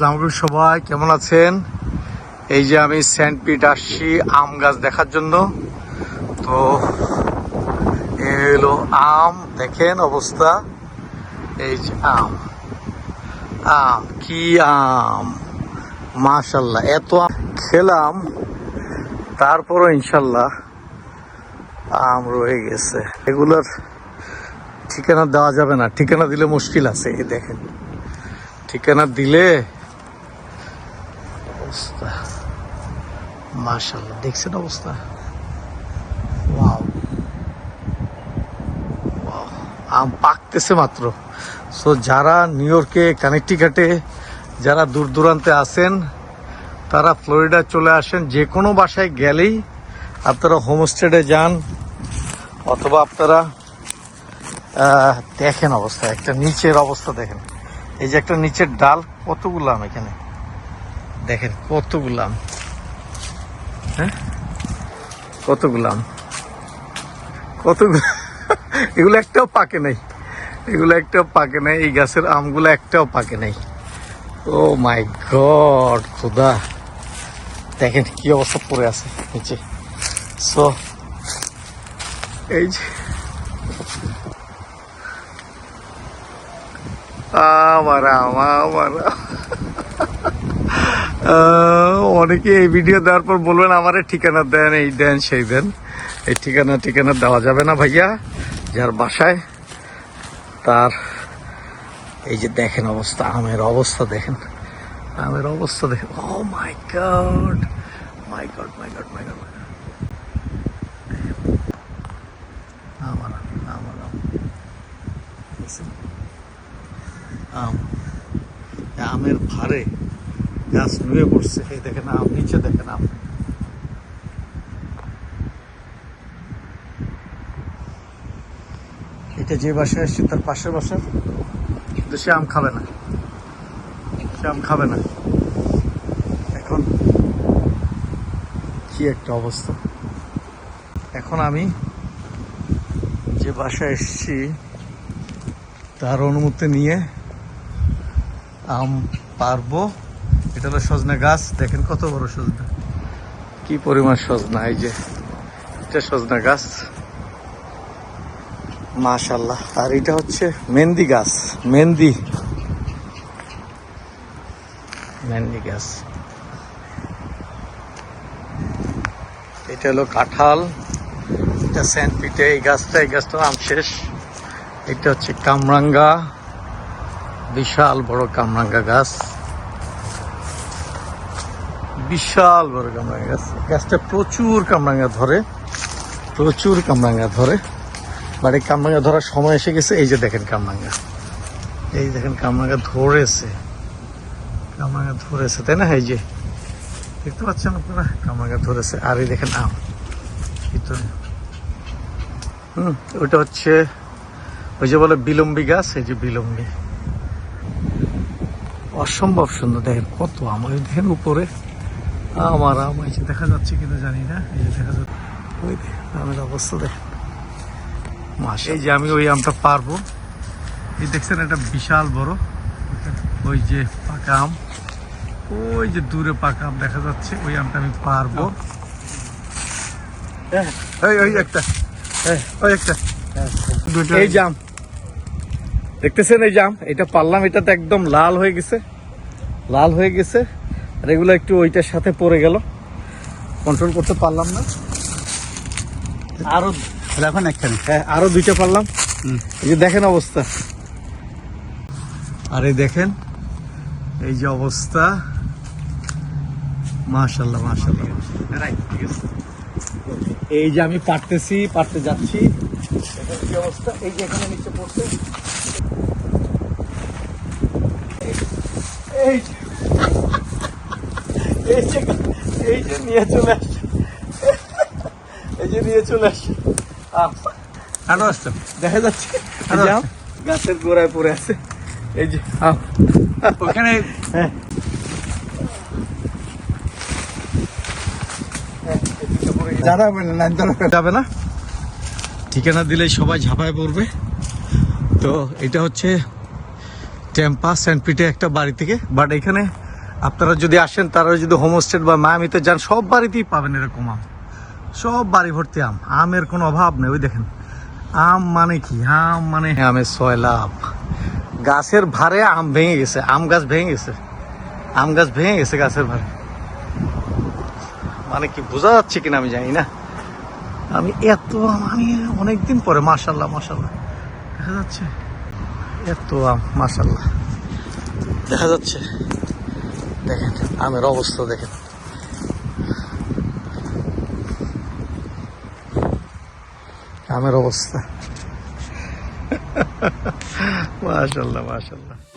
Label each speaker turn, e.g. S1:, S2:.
S1: আসসালামু আলাইকুম সবাই, কেমন আছেন? এই যে আমি সেন্ট পিট আসছি আম গাছ দেখার জন্য। তো, এ হলো আম, দেখেন অবস্থা। এই যে আম। আম, কি আম? মাশাল্লাহ এত আম খেলাম, তারপরও ইনশাল্লাহ আম রয়ে গেছে। এগুলোর ঠিকানা দেওয়া যাবে না। ঠিকানা দিলে মুশকিল আছে দেখেন। ঠিকানা দিলে অবস্থা। মাশাল্লাহ দেখছেন অবস্থা? আম পাকতেছে মাত্র। সো যারা নিউ ইয়র্কে, কানেকটিকাটে, যারা দূর দূরান্তে আসেন তারা ফ্লোরিডা চলে আসেন যে কোনো বাসায় গেলেই আপনারা হোমস্টেডে যান, অথবা আপনারা দেখেন অবস্থা, একটা নিচের অবস্থা দেখেন। এই যে একটা নিচের ডাল, কতগুলো আম এখানে? দেখেন কতগুলো আম হ্যাঁ? কতগুলো আম কতগুলো এগুলো একটাও পাকে নাই। এগুলো একটাও পাকে নাই। এই গাছের আমগুলো একটাও পাকে নাই। ও মাই গড খুদা। দেখেন কি অবস্থা পড়ে আছে নিচে। সো এই যে আমার আম, আমার। অনেকে এই ভিডিও দেওয়ার পর বলবেন, আমারে ঠিকানা দেন, এই দেন, সেই দেন। এই ঠিকানা ঠিকানা দেওয়া যাবে না ভাইয়া, যার বাসায়। তার, এই যে দেখেন অবস্থা, আমের অবস্থা দেখেন। আমের অবস্থা দেখেন। ও my God my God my God my God আমার আমার আমের ভারে গাছ নুয়ে পড়ছে, এই দেখেন আম, নিচে দেখেন আম। এটা যে বাসায় আসছে তার পাশের বাসা কিন্তু সে আম খাবে না। সে আম খাবে না। এখন কি একটা অবস্থা। এখন আমি যে বাসায় এসেছি, তার অনুমতি নিয়ে আম পারব। এটা হলো সজনে গাছ দেখেন কত বড় সজনা। কি পরিমাণ সজনা এই যে এটা সজনা গাছ। মাশাল্লাহ আর এটা হচ্ছে মেহেন্দি গাছ মেহেন্দি। মেহেন্দি গাছ। এটা হলো কাঁঠাল এটা স্যান্ড পিটে এই গাছটা এই গাছটা আম শেষ। এটা হচ্ছে কামরাঙ্গা বিশাল বড় কামরাঙ্গা গাছ। বিশাল বড় কামরাঙ্গা গাছ। গাছটা প্রচুর কামরাঙ্গা ধরে, প্রচুর কামরাঙ্গা ধরে। এই কামরাঙ্গা ধরার সময় এসে গেছে, এই যে দেখেন কামরাঙ্গা। এই দেখেন কামরাঙ্গা ধরেছে। কামরাঙ্গা ধরেছে, তাই না? এই যে দেখতে পাচ্ছেন আপনারা? কামরাঙ্গা ধরেছে। আর এই দেখেন আম। হুম, ওটা হচ্ছে ওই যে বলে বিলম্বী গাছ, এই যে বিলম্বী। অসম্ভব সুন্দর। দেখেন কত আমার দেখেন উপরে। আমার আম এই দেখা যাচ্ছে কিনা জানি না এই যে দেখা যাচ্ছে। ওই আমের অবস্থা দেখেন এই যে আমি ওই আমটা পারব। এই দেখছেন এটা বিশাল বড় ওই যে পাকা আম। ওই যে দূরে পাকা আম দেখা যাচ্ছে ওই আমটা আমি পারব। ওই ওই একটা। ওই একটা। এই জাম দেখতেছেন এই জাম এটা পারলাম এটা তো একদম লাল হয়ে গেছে। লাল হয়ে গেছে। আর এগুলো একটু ওইটার সাথে পড়ে গেল। কন্ট্রোল করতে পারলাম না। আরও
S2: এখন একখানে।
S1: হ্যাঁ আরও দুইটা পারলাম। এই যে দেখেন অবস্থা। আর এই দেখেন এই যে অবস্থা। মাশাল্লাহ মাশাল্লাহ এই যে আমি পারতেছি পারতে যাচ্ছি। কি অবস্থা। এই যে এখানে নিচে পড়ছে। এই এই যে এই যে নিয়ে চলে আসছে। এই যে নিয়ে চলে আসছে।
S2: আরও
S1: দেখা যাচ্ছে। গাছের গোড়ায় পড়ে আছে। এই যে
S2: ওখানে
S1: হ্যাঁ।
S2: লাইন
S1: যাবে না ঠিকানা দিলে সবাই ঝাঁপায় পড়বে। তো এটা হচ্ছে টেম্পা সেন্ট পিটে একটা বাড়ি থেকে বাট এখানে আপনারা যদি আসেন, তারা যদি হোমস্টে বা মায়ামিতে যান, সব বাড়িতেই পাবেন এরকম আম। সব বাড়ি ভর্তি আম। আমের কোনো অভাব নেই, ওই দেখেন। আম মানে কি? আম মানে আমের ছয় লাভ গাছের ভারে আম ভেঙে গেছে, আম গাছ ভেঙে গেছে। আম গাছ ভেঙে গেছে গাছের ভারে। মানে কি, বোঝা যাচ্ছে কিনা আমি জানি না। আমি এত আম, আমি অনেকদিন পরে মার্শাল্লাহ মার্শাল্লাহ দেখা যাচ্ছে? এত আম মার্শাল্লাহ দেখা যাচ্ছে। দেখেন আমের অবস্থা দেখেন। আমের অবস্থা। মাশাল্লাহ মাশাল্লাহ।